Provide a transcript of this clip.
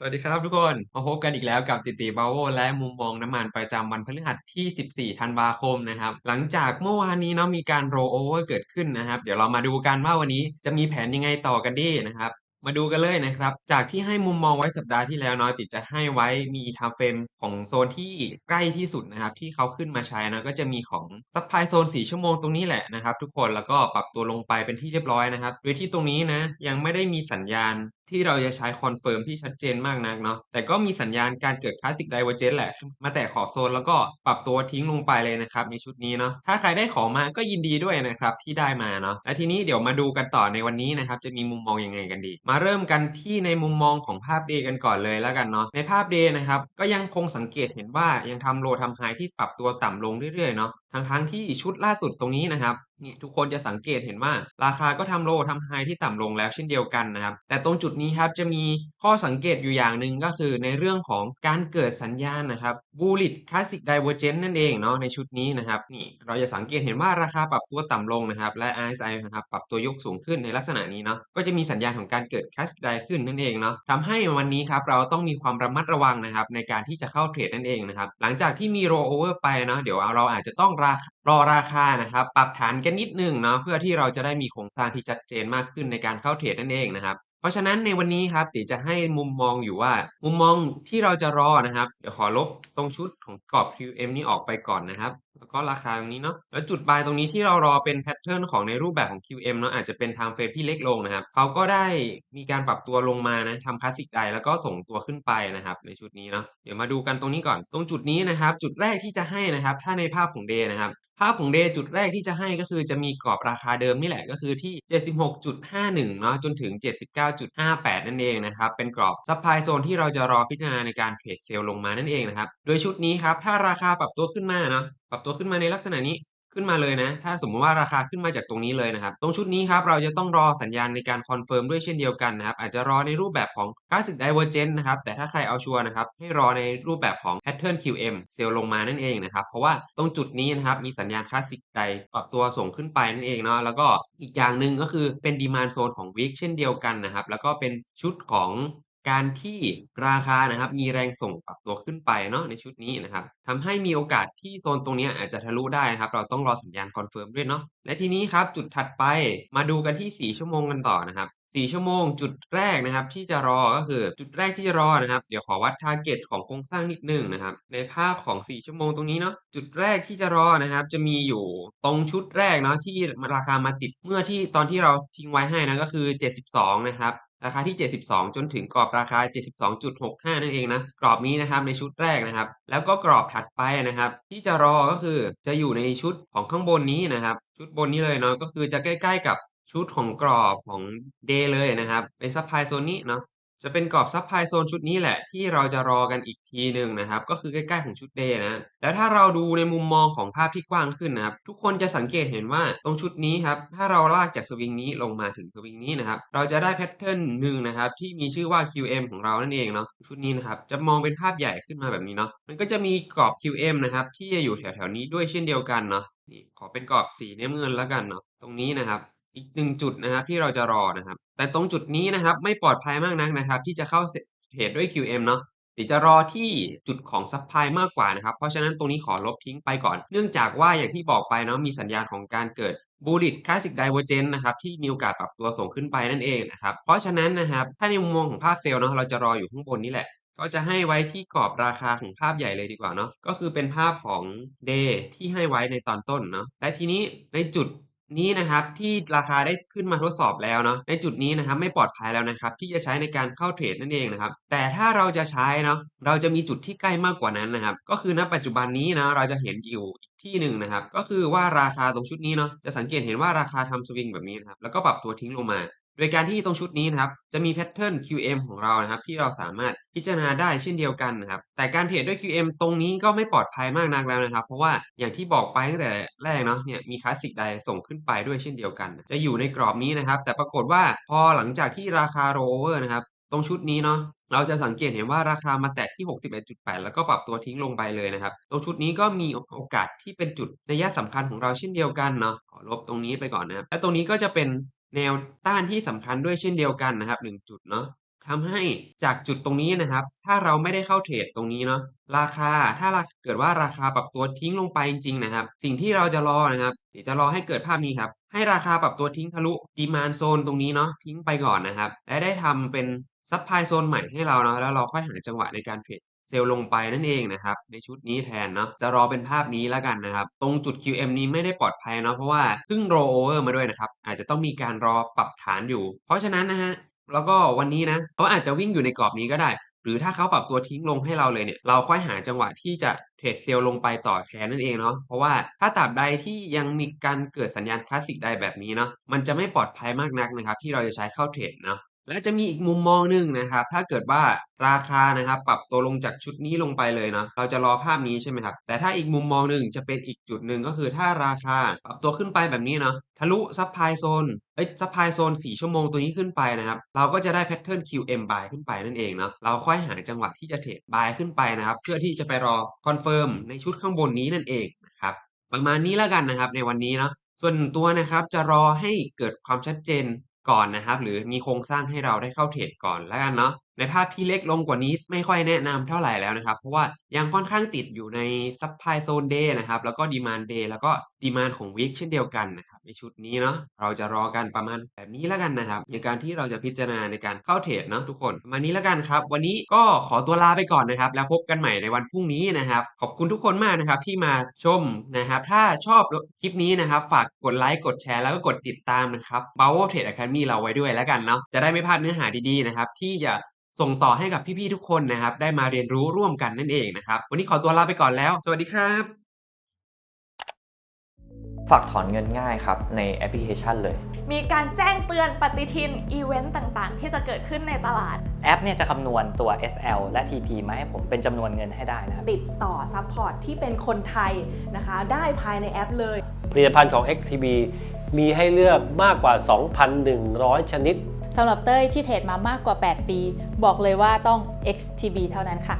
สวัสดีครับทุกคน มาพบกันอีกแล้วกับติติบาโวและมุมมองน้ำมันประจำวันพฤหัสที่ 14 ธันวาคมนะครับ หลังจากเมื่อวานนี้เนาะมีการโรโอเวอร์เกิดขึ้นนะครับ เดี๋ยวเรามาดูกันว่าวันนี้จะมีแผนยังไงต่อกันดีนะครับ มาดูกันเลยนะครับ จากที่ให้มุมมองไว้สัปดาห์ที่แล้วเนาะติดจะให้ไว้มีไทม์เฟรมของโซนที่ใกล้ที่สุดนะครับ ที่เขาขึ้นมาใช้นะก็จะมีของซัพพลายโซน 4 ชั่วโมงตรงนี้แหละนะครับ ทุกคนแล้วก็ปรับตัวลงไปเป็นที่เรียบร้อยนะครับโดยที่ตรงนี้นะยังไม่ได้มีสัญญาณ ที่เราจะใช้คอนเฟิร์มที่ชัดเจนมากนักเนาะแต่ก็มีสัญญาณการเกิดคลาสสิกไดเวอร์เจนแหละ มาแตะขอบโซนแล้วก็ปรับตัวทิ้งลงไปเลยนะครับ ในชุดนี้เนาะถ้าใครได้ของมาก็ยินดีด้วยนะครับ ที่ได้มาเนาะและทีนี้เดี๋ยวมาดูกันต่อในวันนี้นะครับ จะมีมุมมองยังไงกันดี มาเริ่มกันที่ในมุมมองของภาพเดย์กันก่อนเลยแล้วกันเนาะในภาพเดย์นะครับก็ยังคงสังเกตเห็นว่ายังทำโลทำไฮที่ปรับตัวต่ำลงเรื่อยๆเนาะทั้งทั้งที่ชุดล่าสุดตรงนี้นะครับ นี่ทุกคนจะสังเกตเห็นว่า ราคาก็ทำโลทำไฮที่ต่ำลงแล้วเช่นเดียวกันนะครับ แต่ตรงจุดนี้ครับจะมีข้อสังเกตอยู่อย่างหนึ่งก็คือในเรื่องของการเกิดสัญญาณนะครับ bullish classic divergence นั่นเองเนาะในชุดนี้นะครับนี่เราจะสังเกตเห็นว่าราคาปรับตัวต่ำลงนะครับ และ RSI นะครับปรับตัวยกสูงขึ้นในลักษณะนี้เนาะก็จะมีสัญญาณของการเกิด classic dive ขึ้นนั่นเองเนาะทำให้วันนี้ครับเราต้องมีความระมัดระวังนะครับในการที่จะเข้าเทรดนั่นเองนะครับหลังจากที่มี roll over ไปเนาะเดี๋ยวเราอาจจะต้องรารอราคานะครับปรับฐานกันนิดนึงเนาะเพื่อที่เราจะได้มีโครงสร้างที่ชัดเจนมากขึ้นในการเข้าเทรดนั่นเองนะครับ เพราะฉะนั้นในวันนี้ครับติจะให้มุมมองอยู่ว่า มุมมองที่เราจะรอนะครับ เดี๋ยวขอลบตรงชุดของกรอบ QM นี้ออกไปก่อนนะครับแล้วก็ราคาตรงนี้เนาะแล้วจุดบายตรงนี้ที่เรารอเป็นแพทเทิร์นของในรูปแบบของ QM เนาะอาจจะเป็น time frame ที่เล็กลงนะครับเขาก็ได้มีการปรับตัวลงมานะทำคลาสสิกไดแล้วก็ส่งตัวขึ้นไปนะครับ ในชุดนี้เนาะเดี๋ยวมาดูกันตรงนี้ก่อน ตรงจุดนี้นะครับ จุดแรกที่จะให้นะครับ ถ้าในภาพของเดนะครับ ภาพของเดย์จุดแรกที่จะให้ก็คือจะมีกรอบราคาเดิมนี่แหละก็คือที่ 76.51 เนาะจนถึง 79.58 นั่นเองนะครับเป็นกรอบซัพพลายโซนที่เราจะรอพิจารณาในการเทรดเซลลงมานั่นเองนะครับโดยชุดนี้ครับถ้าราคาปรับตัวขึ้นมาเนาะปรับตัวขึ้นมาในลักษณะนี้ ขึ้นมาเลยนะ ถ้าสมมติว่าราคาขึ้นมาจากตรงนี้เลยนะครับ ตรงชุดนี้ครับเราจะต้องรอสัญญาณในการคอนเฟิร์มด้วยเช่นเดียวกันนะครับ อาจจะรอในรูปแบบของ Classic Divergence นะครับ แต่ถ้าใครเอาชัวร์นะครับ ให้รอในรูปแบบของ Pattern QM เซลล์ลงมานั่นเองนะครับ เพราะว่าตรงจุดนี้นะครับ มีสัญญาณ Classic ใดปรับตัวส่งขึ้นไปนั่นเองเนาะ แล้วก็อีกอย่างหนึ่งก็คือเป็น Demand Zone ของ Week เช่นเดียวกันนะครับ แล้วก็เป็นชุดของ การที่ราคานะครับมีแรงส่งปรับตัวขึ้นไปเนาะในชุดนี้นะครับทำให้มีโอกาสที่โซนตรงนี้อาจจะทะลุได้นะครับ เราต้องรอสัญญาณคอนเฟิร์มด้วยเนาะและทีนี้ครับจุดถัดไปมาดูกันที่ 4 ชั่วโมงกันต่อนะครับ4ชั่วโมงจุดแรกนะครับ ที่จะรอก็คือจุดแรกที่จะรอนะครับ เดี๋ยวขอวัดทาร์เก็ตของโครงสร้างนิดนึงนะครับ ในภาพของ 4 ชั่วโมงตรงนี้เนาะจุดแรกที่จะรอนะครับ จะมีอยู่ตรงชุดแรกเนาะที่ราคามาติดเมื่อที่ตอนที่เราทิ้งไว้ให้นะก็คือ 72 นะครับ ราคาที่ 72 จนถึงกรอบราคา 72.65 นั่นเองนะ กรอบนี้นะครับในชุดแรกนะครับ แล้วก็กรอบถัดไปนะครับ ที่จะรอก็คือจะอยู่ในชุดของข้างบนนี้นะครับ ชุดบนนี้เลยเนาะก็คือจะใกล้ ๆ กับชุดของกรอบของเดเลยนะครับ เป็นซัพพลายโซนนี้เนาะ จะเป็นกรอบซับไพโซนชุดนี้แหละที่เราจะรอกันอีกทีหนึ่งนะครับ ก็คือใกล้ๆของชุดเดย์นะแล้วถ้าเราดูในมุมมองของภาพที่กว้างขึ้นนะครับ ทุกคนจะสังเกตเห็นว่าตรงชุดนี้ครับถ้าเราลากจากสวิงนี้ลงมาถึงสวิงนี้นะครับ เราจะได้แพทเทิร์นหนึ่งนะครับที่มีชื่อว่า QM ของเรานั่นเองเนาะชุดนี้นะครับจะมองเป็นภาพใหญ่ขึ้นมาแบบนี้เนาะมันก็จะมีกรอบ QM นะครับที่จะอยู่แถวๆนี้ด้วยเช่นเดียวกันเนาะนี่ขอเป็นกรอบสีน้ำเงินแล้วกันเนาะตรงนี้นะครับ อีกหนึ่งจุดนะครับที่เราจะรอนะครับ แต่ตรงจุดนี้นะครับไม่ปลอดภัยมากนักนะครับ ที่จะเข้าเทรดด้วย QM เนาะเดี๋ยวจะรอที่จุดของซัพพลายมากกว่านะครับ เพราะฉะนั้นตรงนี้ขอลบทิ้งไปก่อน เนื่องจากว่าอย่างที่บอกไปเนาะมีสัญญาณของการเกิด bullish classic divergence นะครับที่มีโอกาสปรับตัวส่งขึ้นไปนั่นเองนะครับ เพราะฉะนั้นนะครับถ้าในมุมมองของภาพเซลล์เนาะเราจะรออยู่ข้างบนนี้แหละ ก็จะให้ไว้ที่กรอบราคาของภาพใหญ่เลยดีกว่าเนาะก็คือเป็นภาพของ day ที่ให้ไว้ในตอนต้นเนาะและทีนี้ในจุด นี้นะครับที่ราคาได้ขึ้นมาทดสอบแล้วเนาะในจุดนี้นะครับไม่ปลอดภัยแล้วนะครับที่จะใช้ในการเข้าเทรดนั่นเองนะครับแต่ถ้าเราจะใช้เนาะเราจะมีจุดที่ใกล้มากกว่านั้นนะครับก็คือณปัจจุบันนี้นะเราจะเห็นอยู่ที่หนึ่งนะครับก็คือว่าราคาตรงชุดนี้เนาะจะสังเกตเห็นว่าราคาทำสวิงแบบนี้นะครับแล้วก็ปรับตัวทิ้งลงมา โดยการที่ตรงชุดนี้นะครับ จะมีแพทเทิร์น QM ของเรานะครับ ที่เราสามารถพิจารณาได้เช่นเดียวกันนะครับ แต่การเทรดด้วย QM ตรงนี้ก็ไม่ปลอดภัยมากนักแล้วนะครับ เพราะว่าอย่างที่บอกไปตั้งแต่แรกเนาะเนี่ยมีคลาสสิกใดส่งขึ้นไปด้วยเช่นเดียวกัน จะอยู่ในกรอบนี้นะครับ แต่ปรากฏว่าพอหลังจากที่ราคาโรเวอร์นะครับตรงชุดนี้เนาะเราจะสังเกตเห็นว่าราคามาแตะที่ 61.8 แล้วก็ปรับตัวทิ้งลงไปเลยนะครับ ตรงชุดนี้ก็มีโอกาสที่เป็นจุดระยะสำคัญของเราเช่นเดียวกันเนาะขอลบตรงนี้ไปก่อนนะครับ และตรงนี้ก็จะเป็น แนวต้านที่สำคัญด้วยเช่นเดียวกันนะครับ1จุดเนาะทำให้จากจุดตรงนี้นะครับ ถ้าเราไม่ได้เข้าเทรดตรงนี้เนาะราคาถ้าราเกิดว่าราคาปรับตัวทิ้งลงไปจริงๆนะครับ สิ่งที่เราจะรอนะครับเดี๋ยวจะรอให้เกิดภาพนี้ครับ ให้ราคาปรับตัวทิ้งทะลุดีมานโซนตรงนี้เนาะทิ้งไปก่อนนะครับ และได้ทำเป็นซับพลายโซนใหม่ให้เราเนาะแล้วเราค่อยหาจังหวะในการเทรด เซลล์ลงไปนั่นเองนะครับ ในชุดนี้แทนเนาะจะรอเป็นภาพนี้แล้วกันนะครับ ตรงจุด QM นี้ไม่ได้ปลอดภัยเนาะเพราะว่าเพิ่ง roll over มาด้วยนะครับ อาจจะต้องมีการรอปรับฐานอยู่ เพราะฉะนั้นนะฮะแล้วก็วันนี้นะเขาอาจจะวิ่งอยู่ในกรอบนี้ก็ได้ หรือถ้าเขาปรับตัวทิ้งลงให้เราเลยเนี่ย เราค่อยหาจังหวะที่จะเทรดเซลล์ลงไปต่อแทนนั่นเองเนาะเพราะว่าถ้าตราบใดที่ยังมีการเกิดสัญญาณคลาสสิกใดแบบนี้เนาะมันจะไม่ปลอดภัยมากนักนะครับ ที่เราจะใช้เข้าเทรดเนาะ และจะมีอีกมุมมองหนึ่งนะครับ ถ้าเกิดว่าราคานะครับ ปรับตัวลงจากชุดนี้ลงไปเลยเนาะเราจะรอภาพนี้ใช่ไหมครับ แต่ถ้าอีกมุมมองหนึ่งจะเป็นอีกจุดหนึ่งก็คือถ้าราคาปรับตัวขึ้นไปแบบนี้เนาะทะลุซับไพโซนเอ้ยซับไพโซน4ชั่วโมงตัวนี้ขึ้นไปนะครับ เราก็จะได้แพทเทิร์น QM buy ขึ้นไปนั่นเองเนาะเราค่อยหาจังหวะที่จะเทรด buy ขึ้นไปนะครับ เพื่อที่จะไปรอคอนเฟิร์มในชุดข้างบนนี้นั่นเองนะครับประมาณนี้แล้วกันนะครับในวันนี้เนาะส่วนตัวนะครับจะรอให้เกิดความชัดเจน ก่อนนะครับ หรือมีโครงสร้างให้เราได้เข้าเทรดก่อนแล้วกันเนาะ ในภาพที่เล็กลงกว่านี้ไม่ค่อยแนะนำเท่าไหร่แล้วนะครับ เพราะว่ายังค่อนข้างติดอยู่ในซัพพลายโซนเดย์นะครับ แล้วก็ดีมานเดย์แล้วก็ดีมานของวิกเช่นเดียวกันนะครับในชุดนี้เนาะเราจะรอกันประมาณแบบนี้แล้วกันนะครับ ในการที่เราจะพิจารณาในการเข้าเทรดเนาะทุกคนประมาณนี้แล้วกันครับ วันนี้ก็ขอตัวลาไปก่อนนะครับ แล้วพบกันใหม่ในวันพรุ่งนี้นะครับ ขอบคุณทุกคนมากนะครับที่มาชมนะครับ ถ้าชอบคลิปนี้นะครับ ฝากกดไลค์กดแชร์แล้วก็กดติดตามนะครับ b o w Trade Academy เราไว้ด้วยแล้วกันเนาะจะได้ไม่พลาดเนื้อหาดีๆนะครับที่จะ ส่งต่อให้กับพี่ๆทุกคนนะครับ ได้มาเรียนรู้ร่วมกันนั่นเองนะครับ วันนี้ขอตัวลาไปก่อนแล้ว สวัสดีครับ ฝากถอนเงินง่ายครับ ในแอปพลิเคชันเลย มีการแจ้งเตือนปฏิทินอีเวนต์ต่างๆ ที่จะเกิดขึ้นในตลาด แอปเนี่ยจะคำนวณตัว SL และ TP มาให้ผมเป็นจำนวนเงินให้ได้นะครับ ติดต่อซัพพอร์ตที่เป็นคนไทยนะคะ ได้ภายในแอปเลย ผลิตภัณฑ์ของ XTB มีให้เลือกมากกว่า 2,100 ชนิด สำหรับเต้ยที่เทรดมามากกว่า 8 ปี บอกเลยว่าต้อง XTB เท่านั้นค่ะ